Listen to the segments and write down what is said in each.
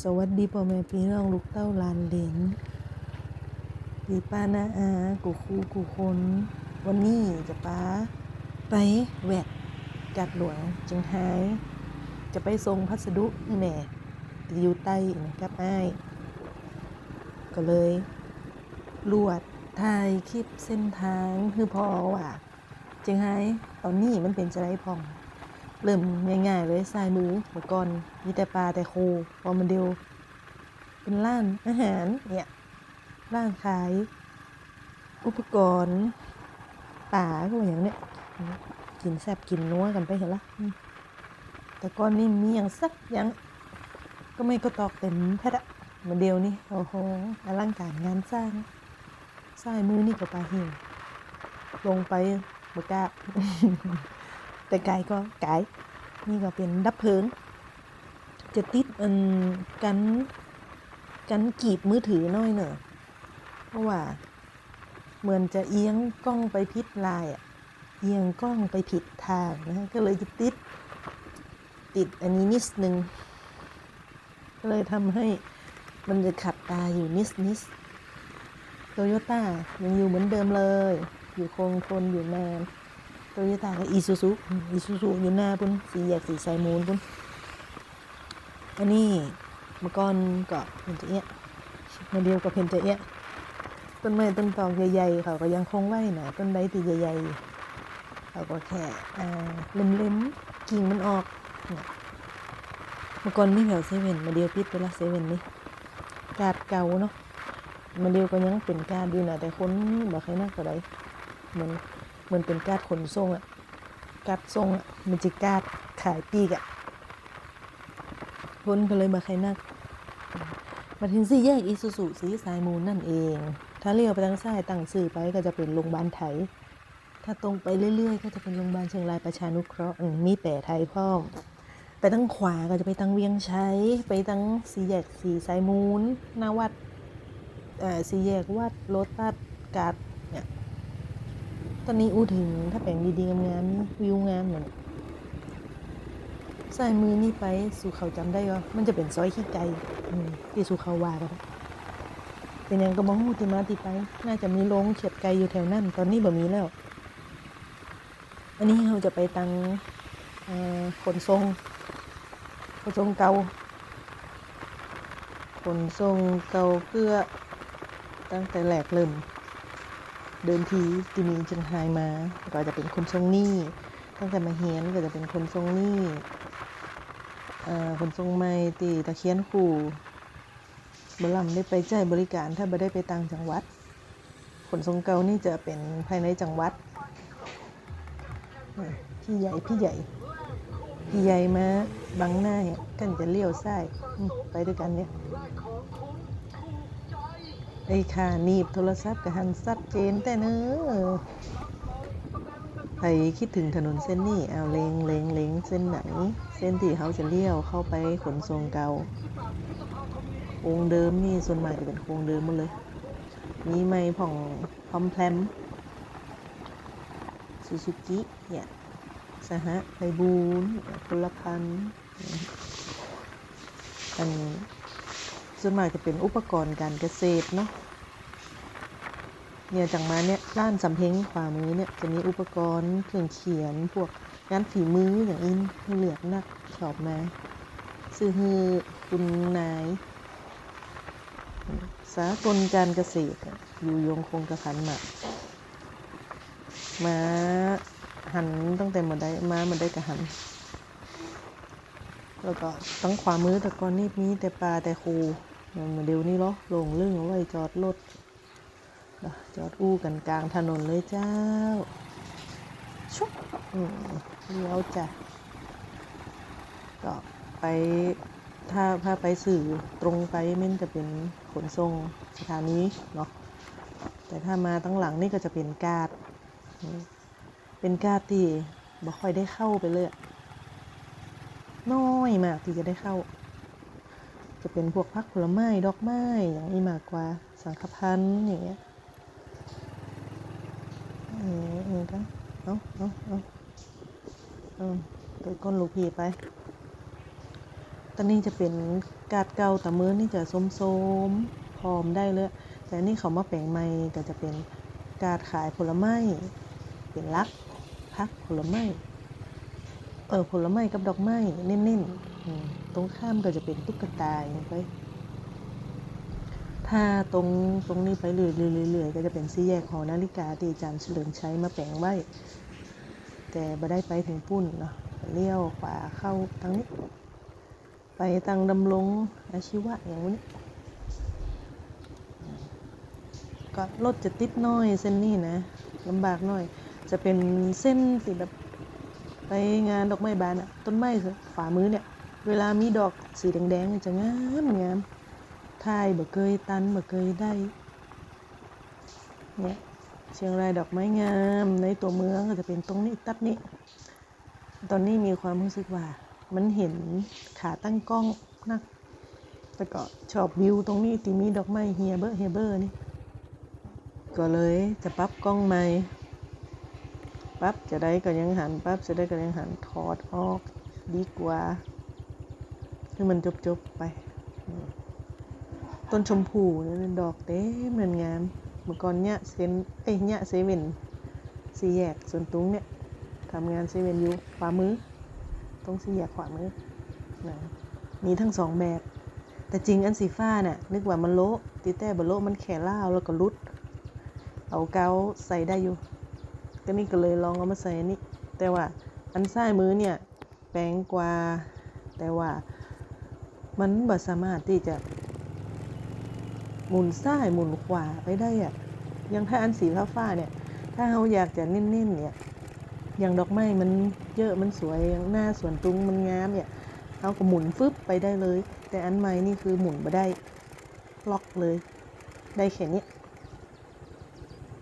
สวัสดีพ่อแม่พี่น้องลูกเต้าหลานเหลนพี่ป้านาอากูครูกูคนวันนี้จะป้าไปแวดจัดหลวงจึงหายจะไปส่งพัสดุให้แม่ที่อยู่ใต้นะครับอ้ายก็เลยลวดถ่ายคลิปเส้นทางคือพอว่าจึงหายตอนนี้มันเป็นจะไรพอง เริ่มง่ายๆเลยสายมือเมื่อก่อนมีแต่ปลาแต่โคพอมันเดียวเป็นร้านอาหารเนี่ยร้านขาย อุปกรณ์ป่าก็ว่าอย่างเนี้ยกินแซบกินนัวกันไปเห็นละแต่ก่อนนี่มีอย่างสักอย่างก็ไม่ก็ตอกเต็มแพทะมือนเดียวนี่โอ้โหอลังการงานสร้างสายมือนี่ก็ปลาหิวลงไปบกล้ แต่ไกลก็ไกลนี่ก็เป็นดับเพลิง จะติดอันกันกันกีบมือถือน้อยเนอะเพราะว่าเหมือนจะเอียงกล้องไปผิดลายอะเอียงกล้องไปผิดทางนะก็เลยจะติดติดอันนี้นิดนึงก็เลยทำให้มันจะขัดตาอยู่นิดนิดโตโยต้ายังอยู่เหมือนเดิมเลย อยู่คงทนอยู่นาน โตโยต้ากับอีซูซูอีซูซูอยู่หน้าปุ่นสีแยกสีไซมูนปุ่นอันนี้เมื่อก่อนก็เพนจะเอะมาเดียวกับเพนจะเอะต้นไม้ต้นตอกใหญ่ๆเขาก็ยังคงไว้นะต้นใบตีใหญ่ๆเขาก็แค่เล็มๆกิ่งมันออกเมื่อก่อนมีแถวเซเว่นมาเดียวปิดไปละเซเว่นนี่กาดเก่าเนาะมาเดียวก็ยังเป็นกาดอยู่นะแต่คนบ่ใครนักก็ได้เหมือน มือนเป็นการ์ดขนส่งอะการ์ดส่งอะมันจะการ์ดขายปีกอะคนก็เลยมาใครนักมาถึงสี่แยกอีซูซูสีสายมูลนั่นเอง ถ้าเลี้ยวไปทางซ้ายตั้งสื่อไปก็จะเป็นโรงพยาบาลไทย ถ้าตรงไปเรื่อยๆ ก็จะเป็นโรงพยาบาลเชียงรายประชานุเคราะห์มีแปะไทยพ่อมไปทางขวาก็จะไปทางเวียงชัยไปทางสี่แยกสีสายมูลหน้าวัดอ่อสี่แยกวัดโลตัสกาด ตอนนี้อูถึงถ้าแปลงดีๆงามๆวิวงามเหมือนสายมือนี่ไปสู่เขาจำได้ก็มันจะเป็นซอยขี้ไก่ที่สู่เขาวากันเป็นยังก็มองหูที่มาที่ไป น่าจะมีโรงเฉียดไก่อยู่แถวนั้นตอนนี้บ่มีแล้ว อันนี้เราจะไปตังขนส่งขนส่งเกาขนส่งเกาเพื่อตั้งแต่แหลกเริ่ม เดินทีที่มีจังไฮมาก็จะเป็นคนทรงนี้ตั้งแต่มาเฮียนก็จะเป็นคนทรงหนี้เอ่อคนทรงไม่ตีตะเคียนขู่บลำได้ไปจ่ายบริการถ้าบ่ได้ไปต่างจังหวัดขนทรงเก่านี่จะเป็นภายในจังหวัดพี่ใหญ่พี่ใหญ่พี่ใหญ่มาบังหน้าเนี่ยกันจะเลี้ยวซ้ายไปด้วยกันเนี่ย ไอ้ค่าหนีบโทรศัพท์กับหันสัดเจนแต่เนอะใครคิดถึงถนนเส้นนี้เอาเลงเลงเลงเส้นไหน เส้นที่เขาจะเลี้ยวเข้าไปขนส่งเก่าโครงเดิมนี่ส่วนมากจะเป็นโครงเดิมหมดเลย มีไม่ผ่องพร้อมแพรมซูซูกิเนี่ยสหะไพบูลย์พลพันอันส่วนมากจะเป็นอุปกรณ์การเกษตรเนาะ เนี่ยจังมาเนี่ยร้านสำเพ็งขวามือเนี่ยจะมีอุปกรณ์เครื่องเขียนพวกงานฝีมืออย่างอินให้เลือกนักชอบมาซื้อฮือคุณนายสากลการเกษตรอยู่ยงคงกระพันมามาหันตั้งแต่หมดได้มาหมดได้กระหัน แล้วก็ตั้งขวามือแต่ก่อนนี่มีแต่ปลาแต่คูมาเดี๋ยวนี้เหรอลงลึ่งอาไว้จอดรถ จอดอู้กันกลางถนนเลยเจ้า ชุบเลี้ยวจ้ะ ก็ไปถ้าถ้าไปสื่อตรงไปมันจะเป็นขนส่งสถานีเนาะแต่ถ้ามาตั้งหลังนี่ก็จะเป็นกาดเป็นกาดที่บ่ค่อยได้เข้าไปเลยน้อยมากที่จะได้เข้า จะเป็นพวกพักผลไม้ดอกไม้อย่างนี้มากกว่าสังฆพันธ์อย่างเงี้ยเออเออก็เอาเอาเอาเอาเปิดก้นลูกพีไป ตอนนี้จะเป็นกาดเก่าแต่มื้อนี่จะส้มๆพร้อมได้เลย แต่นี่เขามาแปลงใหม่ก็จะเป็นกาดขายผลไม้ เป็นลักพักผลไม้ เออผลไม้กับดอกไม้เน้นๆตรงข้ามก็จะเป็นตุ๊กตาอย่างไป ถ้าตรงตรงนี้ไปเรื่อยๆก็จะเป็นสี่แยกหอนาฬิกาที่อาจารย์เฉลิมชัยมาแปลงไว้ แต่บ่ได้ไปถึงปุ้นเนาะเลี้ยวขวาเข้าทางนี้ ไปทางดำรงอาชีวะอย่างนี้ก็รถจะติดน้อยเส้นนี้นะลำบากน่อย จะเป็นเส้นติดแบบไปงานดอกไม้บานอะต้นไม้ฝ่ามือเนี่ย เวลามีดอกสีแดงๆจะงามงาม ทายบ่เคยตันบ่เคยได้เนี่ยเชียงรายดอกไม้งามในตัวเมืองก็จะเป็นตรงนี้ตัดนี้ ตอนนี้มีความรู้สึกว่า มันเห็นขาตั้งกล้องนักแต่ก็ชอบวิวตรงนี้ที่มีดอกไม้เฮียเบอร์เฮียเบอร์นี่ก็เลยจะปรับกล้องใหม่ปรับจะได้ก็ยังหันปรับจะได้ก็ยังหันถอดออกดีกว่าให้มันจบๆไป ต้นชมพูเนี่ยดอกเต็มเงินงามเมื่อก่อนเนี่ยเซนเอ้ยเนี่ยเซเว่นสี่แยกส่วนตุงเนี่ยทำงานเซเว่นอยู่ขวามือตรงสี่แยกขวามือนะมีทั้งสองแบบ แต่จริงอันสีฟ้าเนี่ยนึกว่ามันโละตีแต่บโละมันแข็ล่าแล้วก็รุด เอาเกาใส่ได้อยู่ ก็นี่ก็เลยลองเอามาใส่อันนี้แต่ว่าอันซ้ายมือเนี่ยแปลงกว่าแต่ว่ามันบ่สามารถที่จะ หมุนซ้ายหมุนขวาไปได้อะอยังถ้าอันสีฟ้าฟ้าเนี่ย ถ้าเราอยากจะเน้นๆเนี่ย อย่างดอกไม้มันเยอะมันสวยอย่างหน้าสวนตุงมันงามเนี่ยเราก็หมุนฟึบไปได้เลย แต่อันใหม่นี่คือหมุนไม่ได้ล็อกเลย ได้แค่นี้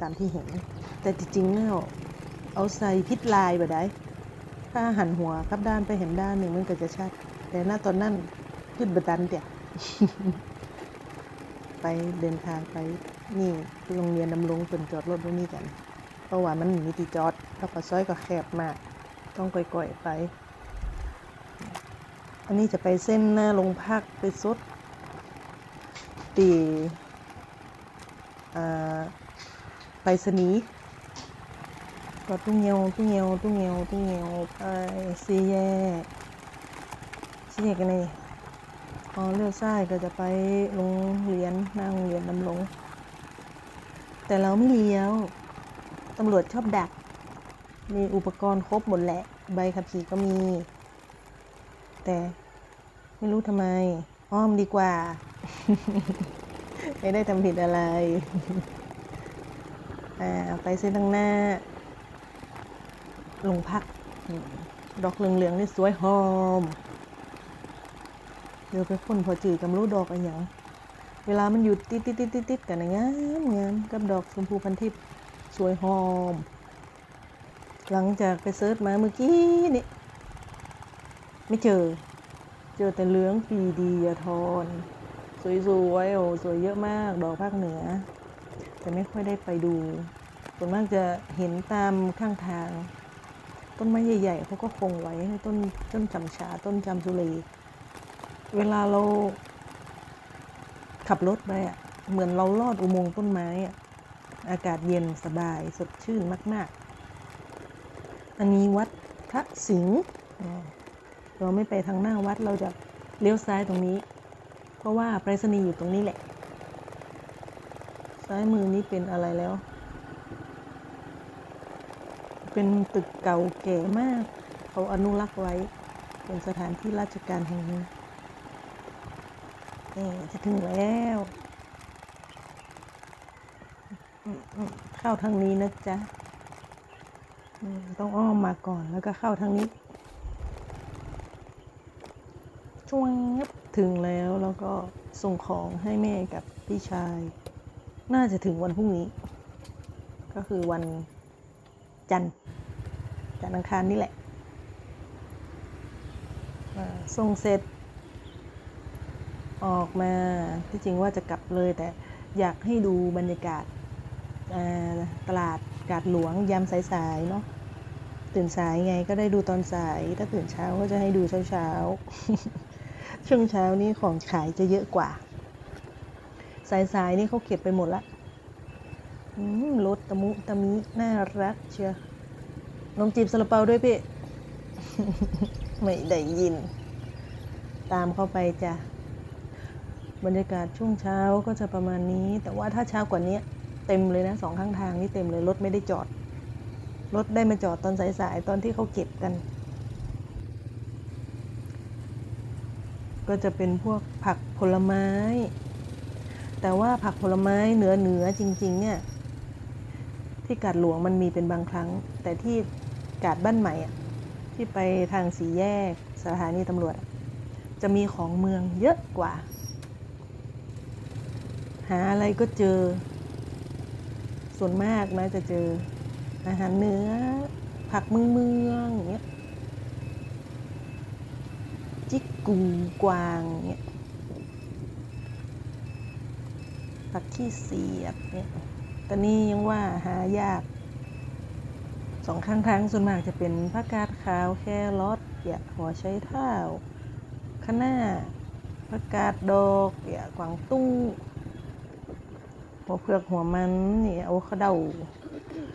ตามที่เห็น แต่จริงๆแล้วเอาใส่พิษลายบ่ได้ ถ้าหันหัวกลับด้านไปเห็นด้านหนึ่งมันก็จะชัด แต่หน้าตอนนั้นขึ้นบันดันเตี่ย ไปเดินทางไปนี่โรงเรียนดำรงเปินจอดรถไว้นี่กัน เพราะว่ามันมีที่จอดแล้วก็ซอยก็แคบมาก ต้องก่อยๆไป อันนี้จะไปเส้นหน้าโรงพักไปซดตีไปสนีก็ตุ้งเงียวตุ้งเงียวตุ้งเงียวตุ้งเงียวไปสี่แยกสี่แยกกันเลย พอเลี้ยวซ้ายก็จะไปโรงเรียนน้าโรงเรียนดำรงแต่เราไม่เลี้ยว ตำรวจชอบดัก มีอุปกรณ์ครบหมดแหละ ใบขับขี่ก็มี แต่ไม่รู้ทำไม อ้อมดีกว่า ไม่ได้ทำผิดอะไร อ่าไปเส้นทางหน้าลงพักอืมดอกเหลืองๆนี่สวยหอม เดี๋ยวไปพ่นพอจืดกับรู้ดอกอะไรอย่าง เวลามันอยู่ติดติดติดติดติดกันนะงามงามกับดอกชมพูพันทิพย์สวยหอม หลังจากไปเซิร์ชมาเมื่อกี้นี่ไม่เจอ เจอแต่เหลืองปีดียทอนสวยๆโอ้สวยเยอะมากดอกภาคเหนือ แต่ไม่ค่อยได้ไปดูส่วนมากจะเห็นตามข้างทาง ต้นไม้ใหญ่ๆเขาก็คงไว้ให้ต้นต้นจำชาต้นจำจุลี เวลาเราขับรถไปอะ เหมือนเราลอดอุโมงค์ต้นไม้อะ อากาศเย็นสบายสดชื่นมาก ๆ อันนี้วัดพระสิงห์เราไม่ไปทางหน้าวัดเราจะเลี้ยวซ้ายตรงนี้ เพราะว่าไปรษณีย์อยู่ตรงนี้แหละ ซ้ายมือนี้เป็นอะไรแล้ว เป็นตึกเก่าแก่มาก เขาอนุรักษ์ไว้ เป็นสถานที่ราชการแห่งหนึ่ง นี่จะถึงแล้วเข้าทางนี้นะจ๊ะต้องอ้อมมาก่อนแล้วก็เข้าทางนี้ช่วงถึงแล้วแล้วก็ส่งของให้แม่กับพี่ชาย น่าจะถึงวันพรุ่งนี้ ก็คือวันจันทร์จันทร์อังคารนี่แหละส่งเสร็จ ออกมาที่จริงว่าจะกลับเลย แต่อยากให้ดูบรรยากาศตลาดกาดหลวงยามสายๆเนาะตื่นสายไงก็ได้ดูตอนสาย ถ้าตื่นเช้าก็จะให้ดูเช้าๆ ช่วงเช้านี้ของขายจะเยอะกว่า สายสายๆนี่เขาเก็บไปหมดละรถตะมุตะมิน่ารักเชียร์นมจีบซาลาเปาด้วยพี่ ไม่ได้ยิน ตามเข้าไปจ้ะ บรรยากาศช่วงเช้าก็จะประมาณนี้ แต่ว่าถ้าเช้ากว่านี้เต็มเลยนะสองข้างทางนี่เต็มเลยรถไม่ได้จอด รถได้มาจอดตอนสายๆตอนที่เขาเก็บกัน ก็จะเป็นพวกผักผลไม้ แต่ว่าผักผลไม้เหนือเหนือจริง ๆ เนี่ย ที่กาดหลวงมันมีเป็นบางครั้ง แต่ที่กาดบ้านใหม่อะที่ไปทางสีแยกสถานีตำรวจ จะมีของเมืองเยอะกว่า หาอะไรก็เจอ ส่วนมากนะจะเจอ อาหารเนื้อ ผักเมืองเมืองอย่างเงี้ยจิกกูกวางเงี้ยผักขี้เสียบเนี่ยตอนนี้ยังว่าหายากสองข้างทางส่วนมากจะเป็นผักกาดขาวแครอทเปียกหัวไชเท้าคะน้าผักกาดดอกเปียกกวางตุ้ง หัวเผือกหัวมันนี่อะโวคาโด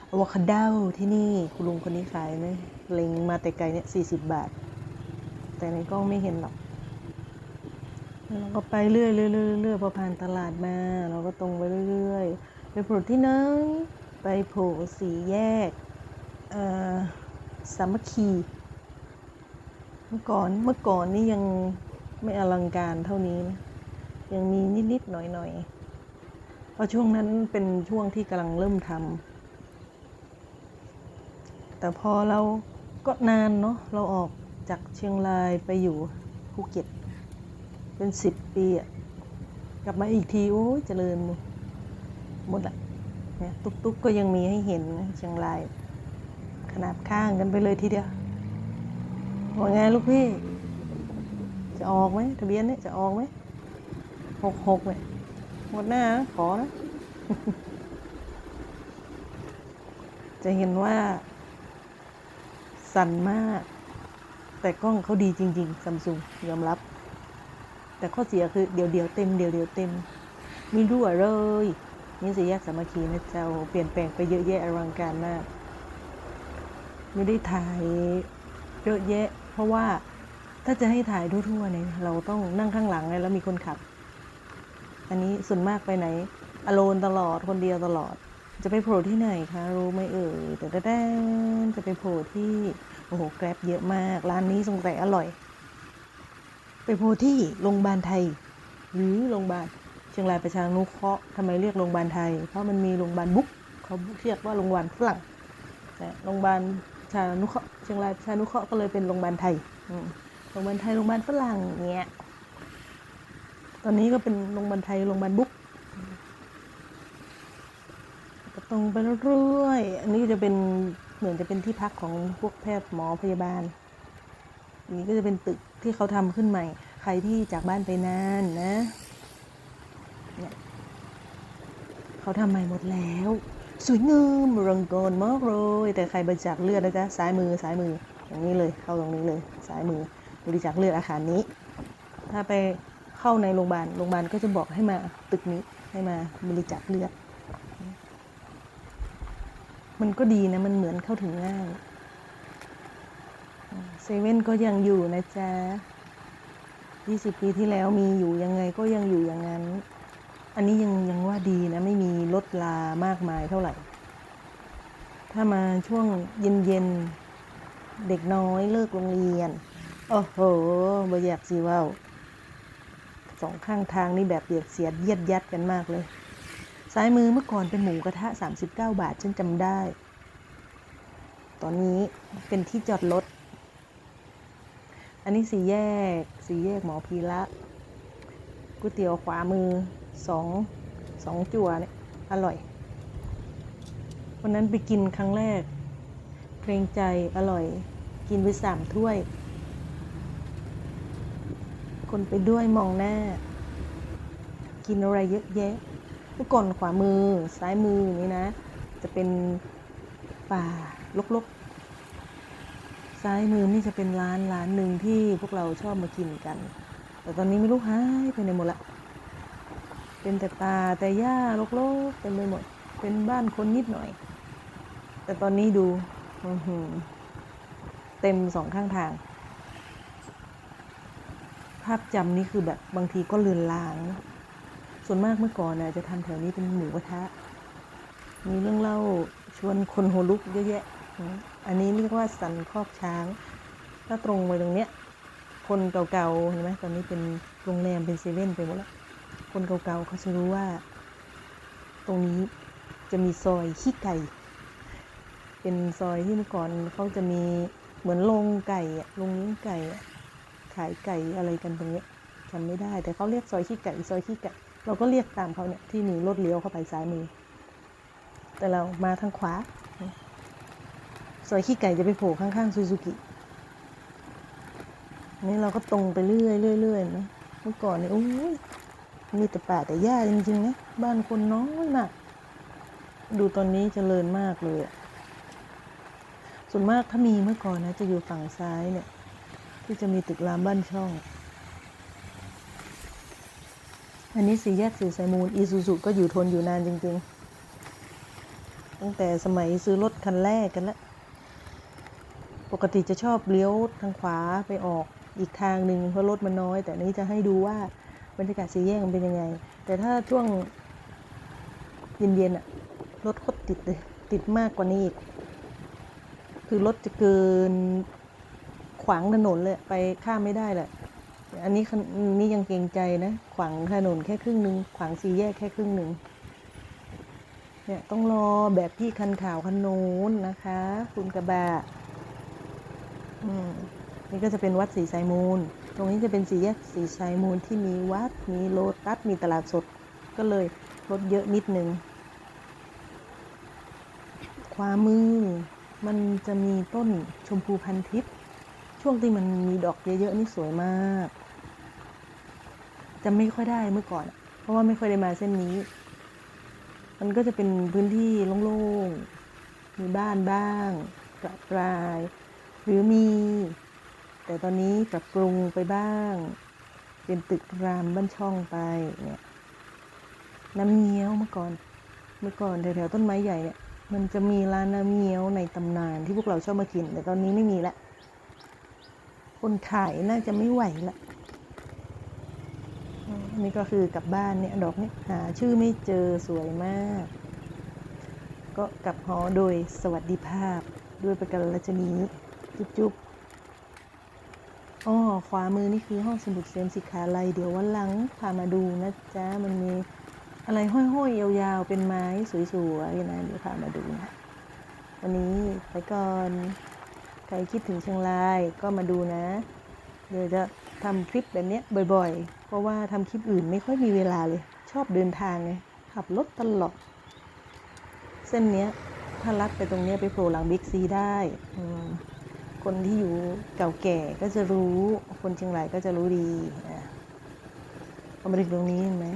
อะโวคาโดที่นี่คุณลุงคนนี้ขายไหมเล็งมาแต่ไกลเนี่ยสี่สิบบาท แต่ในกล้องไม่เห็นหรอกแล้วเราก็ไปเรื่อยเรื่อยเรื่อยพอผ่านตลาดมา เราก็ตรงไปเรื่อยๆไปโผล่ที่ไหนไปโผล่สี่แยกสามัคคีเมื่อก่อนเมื่อก่อนนี่ยังไม่อลังการเท่านี้นะยังมีนิดๆหน่อยๆ เพราะช่วงนั้นเป็นช่วงที่กำลังเริ่มทำแต่พอเราก็นานเนาะเราออกจากเชียงรายไปอยู่ภูเก็ต เป็นสิบปีอะกลับมาอีกที โอ้ยเจริญหมดละเนี่ยตุ๊กตุ๊กก็ยังมีให้เห็นนเชียงราย ขนาดข้างกันไปเลยทีเดียวว่าไงลูกพี่ จะออกไหมทะเบียนเนี่ยจะออกไหมหกหกเนี่ย หมดหน้าขอนะ จะเห็นว่า สั่นมาก แต่กล้องเขาดีจริงๆซัมซุงยอมรับ แต่ข้อเสียคือเดี๋ยวเดียวเต็มเดี๋ยวเดียวเต็ม มีรั่วเลยนี่สีแยกสามัคคีนะเจ้าเปลี่ยนแปลงไปเยอะแยะอลังการมาก ไม่ได้ถ่ายเยอะแยะ เพราะว่าถ้าจะให้ถ่ายทั่วๆเนี่ยเราต้องนั่งข้างหลังไงแล้วมีคนขับ อันนี้ส่วนมากไปไหนอโลนตลอดคนเดียวตลอด จะไปโผล่ที่ไหนคะ รู้ไหมเอ่ยแต่แด้จะไปโผล่ที่โอ้โหแกร็บเยอะมาก ร้านนี้สงสัยอร่อย ไปโผล่ที่โรงพยาบาลไทย หรือโรงพยาบาลเชียงรายประชานุเคราะห์ทำไมเรียกโรงพยาบาลไทย เพราะมันมีโรงพยาบาลบุ๊กเขาเรียกว่าโรงพยาบาลฝรั่งแต่โรงพยาบาลชานุเคราะห์เชียงรายประชานุเคราะห์ก็เลยเป็นโรงพยาบาลไทยโรงพยาบาลไทยโรงพยาบาลฝรั่งเงี้ย ตอนนี้ก็เป็นโรงพยาบาลไทยโรงพยาบาลบุ๊กตรงไปเรื่อยอันนี้จะเป็นเหมือนจะเป็นที่พักของพวกแพทย์หมอพยาบาล อันนี้ก็จะเป็นตึกที่เขาทำขึ้นใหม่ ใครที่จากบ้านไปนานนะเนี่ยเขาทำใหม่หมดแล้ว สวยงามรังกรมากเลยแต่ใครบริจาคเลือดนะจ๊ะซ้ายมือซ้ายมืออย่างนี้เลยเข้าตรงนี้เลยซ้ายมือบริจาคเลือดอาคารนี้ ถ้าไป เข้าในโรงพยาบาล โรงพยาบาลก็จะบอกให้มาตึกนี้ให้มาบริจาคเลือด มันก็ดีนะ มันเหมือนเข้าถึงง่ายเซเว่นก็ยังอยู่นะจ๊ะ20ปีที่แล้วมีอยู่ยังไงก็ยังอยู่อย่างนั้น อันนี้ยังยังว่าดีนะ ไม่มีลดลามากมายเท่าไหร่ ถ้ามาช่วงเย็นๆเด็กน้อยเลิกโรงเรียน โอ้โหบ่อยากสิว่า องข้างทางนี่แบบเบียดเสียดเยียดยัดกันมากเลย ซ้ายมือเมื่อก่อนเป็นหมูกระทะ 39 บาทฉันจำได้ ตอนนี้เป็นที่จอดรถ อันนี้สี่แยกสี่แยกหมอพีระก๋วยเตี๋ยวขวามือสองสองจั่วเนี่ยอร่อยวันนั้นไปกินครั้งแรก เกรงใจอร่อย กินไปสามถ้วย คนไปด้วยมองหน้า กินอะไรเยอะแยะเมื่อก่อนขวามือซ้ายมือนี่นะ จะเป็นป่ารกๆ ซ้ายมือนี่จะเป็นร้านร้านหนึ่งที่พวกเราชอบมากินกัน แต่ตอนนี้ไม่รู้หายไปไหนหมดละเป็นแต่ป่าแต่หญ้าลกๆเต็มไปหมด เป็นบ้านคนนิดหน่อย แต่ตอนนี้ดูเต็มสองข้างทาง ภาพจำนี่คือแบบบางทีก็เลือนลาง ส่วนมากเมื่อก่อนนะจะทำแถวนี้เป็นหมูกระทะ มีเรื่องเล่าชวนคนหัวลุกเยอะแยะ อันนี้เรียกว่าสันคอกช้าง ถ้าตรงไปตรงเนี้ย คนเก่าๆเห็นไหมตอนนี้เป็นโรงแรมเป็นเซเว่นไปหมดแล้ว คนเก่าๆเขาจะรู้ว่า ตรงนี้จะมีซอยขี้ไก่ เป็นซอยที่เมื่อก่อนเขาจะมีเหมือนโรงไก่อะโรงเลี้ยงไก่อะ ขายไก่อะไรกันตรงนี้จำไม่ได้ แต่เขาเรียกซอยขี้ไก่ซอยขี้ไก่เราก็เรียกตามเขาเนี่ยที่มีรถเลี้ยวเข้าไปซ้ายมือ แต่เรามาทางขวาซอยขี้ไก่จะไปโผล่ข้างๆซูซูกินี่เราก็ตรงไปเรื่อยๆเรื่อยนะเมื่อก่อนเนี่ยโอ้ยมีแต่ป่าแต่หญ้าจริงๆนะบ้านคนน้อยมากดูตอนนี้เจริญมากเลยส่วนมากถ้ามีเมื่อก่อนนะจะอยู่ฝั่งซ้ายเนี่ย ที่จะมีตึกรามบ้านช่อง อันนี้สี่แยกสี่สายมูลอีซูซูก็อยู่ทนอยู่นานจริง ๆ ตั้งแต่สมัยซื้อรถคันแรกกันล้วปกติจะชอบเลี้ยวทางขวาไปออกอีกทางหนึ่งเพราะรถมันน้อย แต่นนี้จะให้ดูว่าบรรยากาศสี่แยกมันเป็นยังไง แต่ถ้าช่วงเย็นๆอะรถโคตรติดเลย ติดมากกว่านี้อีก คือรถจะเกิน ขวางถนนเลยไปข้ามไม่ได้แหละ อันนี้นี่ยังเกรงใจนะ ขวางถนนแค่ครึ่งหนึ่งขวางสี่แยกแค่ครึ่งหนึ่งเนี่ยต้องรอแบบพี่คันขาวคันโน้นนะคะ คุณกระบะอืมนี่ก็จะเป็นวัดศรีสายมูล ตรงนี้จะเป็นสี่แยกศรีสายมูลที่มีวัดมีโลตัสมีตลาดสดก็เลยรถเยอะนิดนึงขวามือมันจะมีต้นชมพูพันทิพย์ ช่วงที่มันมีดอกเยอะๆนี่สวยมากจำไม่ค่อยได้เมื่อก่อน เพราะว่าไม่ค่อยได้มาเส้นนี้ มันก็จะเป็นพื้นที่โล่งๆ มีบ้านบ้างประปราย หรือมี แต่ตอนนี้ปรับปรุงไปบ้าง เป็นตึกรามบ้านช่องไปเนี่ยน้ำเงี้ยวเมื่อก่อน เมื่อก่อนแถวๆต้นไม้ใหญ่เนี่ยมันจะมีร้านน้ำเงี้ยวในตำนานที่พวกเราชอบมากิน แต่ตอนนี้ไม่มีละ คนขายน่าจะไม่ไหวละอืมนี่ก็คือกลับบ้านเนี่ยดอกนี้หาชื่อไม่เจอสวยมาก ก็กลับหอโดยสวัสดิภาพด้วยประกันรัชนีจุ๊บๆอ๋อขวามือนี่คือห้องสมุดเซมสิขาลัยเดี๋ยววันหลังพามาดูนะจ๊ะ มันมีอะไรห้อยๆ ยาวๆ เป็นไม้สวยๆนะเดี๋ยวพามาดูนะ วันนี้ไปก่อน ใครคิดถึงเชียงรายก็มาดูนะ เดี๋ยวจะทำคลิปแบบนี้บ่อยๆ เพราะว่าทำคลิปอื่นไม่ค่อยมีเวลาเลย ชอบเดินทางไง ขับรถตลอด เส้นเนี้ยถ้าลัดไปตรงเนี้ยไปโผล่หลังบิ๊กซีได้อคนที่อยู่เก่าแก่ก็จะรู้ คนเชียงรายก็จะรู้ดีอะพอมาถึงตรงนี้เห็นไหม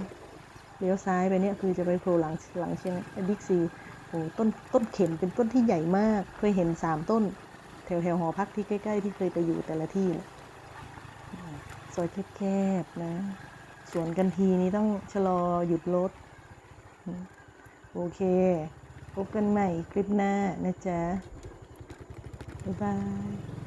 เลี้ยวซ้ายไปเนี่ยคือจะไปโผล่หลังหลังเชียงบิ๊กซีโอ้ต้นต้นเข็มเป็นต้นที่ใหญ่มาก เคยเห็นสามต้น แถวแถวหอพักที่ใกล้ ๆ ที่เคยไปอยู่แต่ละที่เนี่ยอืมซอยแคบๆนะสวนกันทีนี้ต้องชะลอหยุดรถโอเค พบกันใหม่คลิปหน้านะจ๊ะ บ๊ายบาย